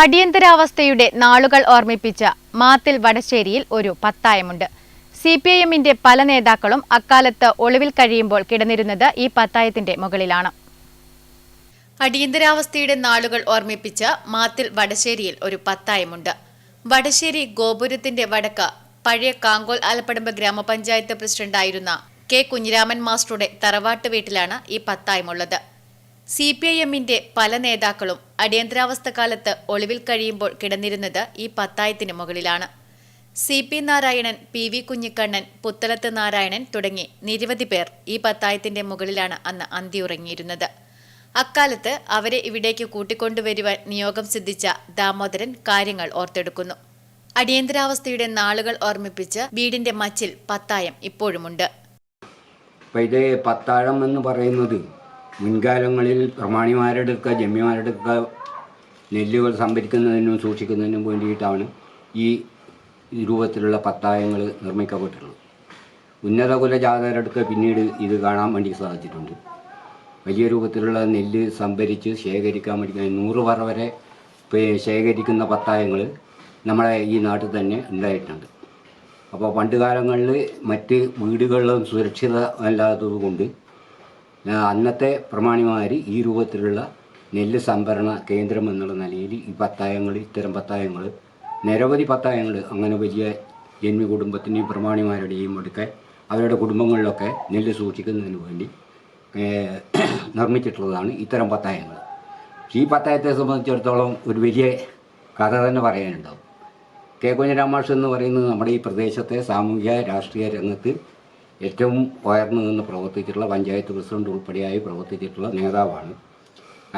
അടിയന്തരാവസ്ഥയുടെ നാളുകൾ ഓർമ്മിപ്പിച്ച മാത്തിൽ വടശ്ശേരിയിൽ ഒരു പത്തായമുണ്ട്. C P I എമ്മിന്റെ പല നേതാക്കളും അക്കാലത്ത് ഒളിവിൽ കഴിയുമ്പോൾ കിടന്നിരുന്നത് ഈ പത്തായത്തിന്റെ മുകളിലാണ്. അടിയന്തരാവസ്ഥയുടെ നാളുകൾ ഓർമ്മിപ്പിച്ച മാത്തിൽ വടശ്ശേരിയിൽ ഒരു പത്തായമുണ്ട്. വടശ്ശേരി ഗോപുരത്തിന്റെ വടക്ക് പഴയ കാങ്കോൽ ആലപ്പടമ്പ് ഗ്രാമപഞ്ചായത്ത് പ്രസിഡന്റായിരുന്ന കെ കുഞ്ഞിരാമൻ മാസ്റ്ററുടെ തറവാട്ട് വീട്ടിലാണ് ഈ പത്തായമുള്ളത്. സി പി ഐ എമ്മിന്റെ പല നേതാക്കളും അടിയന്തരാവസ്ഥ കാലത്ത് ഒളിവിൽ കഴിയുമ്പോൾ കിടന്നിരുന്നത് ഈ പത്തായത്തിന് മുകളിലാണ്. C P Narayanan P V Kunhikannan Puthalath Narayanan തുടങ്ങി നിരവധി പേർ ഈ പത്തായത്തിന്റെ മുകളിലാണ് അന്ന് അന്തിയുറങ്ങിയിരുന്നത്. അക്കാലത്ത് അവരെ ഇവിടേക്ക് കൂട്ടിക്കൊണ്ടുവരുവാൻ നിയോഗം സിദ്ധിച്ച ദാമോദരൻ കാര്യങ്ങൾ ഓർത്തെടുക്കുന്നു. അടിയന്തരാവസ്ഥയുടെ നാളുകൾ ഓർമ്മിപ്പിച്ച് വീടിന്റെ മച്ചിൽ പത്തായം ഇപ്പോഴുമുണ്ട്. പത്താഴം എന്ന് പറയുന്നത് മുൻകാലങ്ങളിൽ പ്രമാണിമാരുടെ ജമ്മിമാരെടുക്ക നെല്ലുകൾ സംഭരിക്കുന്നതിനും സൂക്ഷിക്കുന്നതിനും വേണ്ടിയിട്ടാണ് ഈ രൂപത്തിലുള്ള പത്തായങ്ങൾ നിർമ്മിക്കപ്പെട്ടിട്ടുള്ളത്. ഉന്നത കുലജാതരുടെ അടുക്ക പിന്നീട് ഇത് കാണാൻ വേണ്ടി സാധിച്ചിട്ടുണ്ട്. വലിയ രൂപത്തിലുള്ള നെല്ല് സംഭരിച്ച് ശേഖരിക്കാൻ വേണ്ടി നൂറ് പറ വരെ ശേഖരിക്കുന്ന പത്തായങ്ങൾ നമ്മളെ ഈ നാട്ടിൽ തന്നെ ഉണ്ടായിട്ടുണ്ട്. അപ്പോൾ പണ്ട് കാലങ്ങളിൽ മറ്റ് വീടുകളിലും സുരക്ഷിതമല്ലാത്തത് കൊണ്ട് അന്നത്തെ പ്രമാണിമാർ ഈ രൂപത്തിലുള്ള നെല്ല് സംഭരണ കേന്ദ്രം എന്നുള്ള നിലയിൽ ഈ പത്തായങ്ങൾ ഇത്തരം പത്തായങ്ങൾ നിരവധി പത്തായങ്ങൾ അങ്ങനെ വലിയ ജന്മി കുടുംബത്തിന്റെയും പ്രമാണിമാരുടെയും ഒക്കെ അവരുടെ കുടുംബങ്ങളിലൊക്കെ നെല്ല് സൂക്ഷിക്കുന്നതിന് വേണ്ടി നിർമ്മിച്ചിട്ടുള്ളതാണ് ഇത്തരം പത്തായങ്ങൾ ഈ പത്തായത്തെ സംബന്ധിച്ചിടത്തോളം ഒരു വലിയ കഥ തന്നെ പറയാനുണ്ടാവും. കെ. കുഞ്ഞരാമാഷ് എന്ന് പറയുന്നത് നമ്മുടെ ഈ പ്രദേശത്തെ സാമൂഹ്യ രാഷ്ട്രീയ രംഗത്ത് ഏറ്റവും ഉയർന്നു നിന്ന് പ്രവർത്തിച്ചിട്ടുള്ള പഞ്ചായത്ത് പ്രസിഡന്റ് ഉൾപ്പെടെയായി പ്രവർത്തിച്ചിട്ടുള്ള നേതാവാണ്.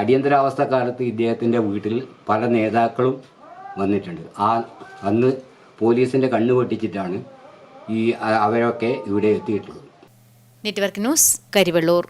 അടിയന്തരാവസ്ഥ കാലത്ത് ഇദ്ദേഹത്തിന്റെ വീട്ടിൽ പല നേതാക്കളും വന്നിട്ടുണ്ട്. ആ അന്ന് പോലീസിന്റെ കണ്ണു വെട്ടിച്ചിട്ടാണ് ഈ അവരൊക്കെ ഇവിടെ എത്തിയിട്ടുള്ളത്. Network news Karivellur.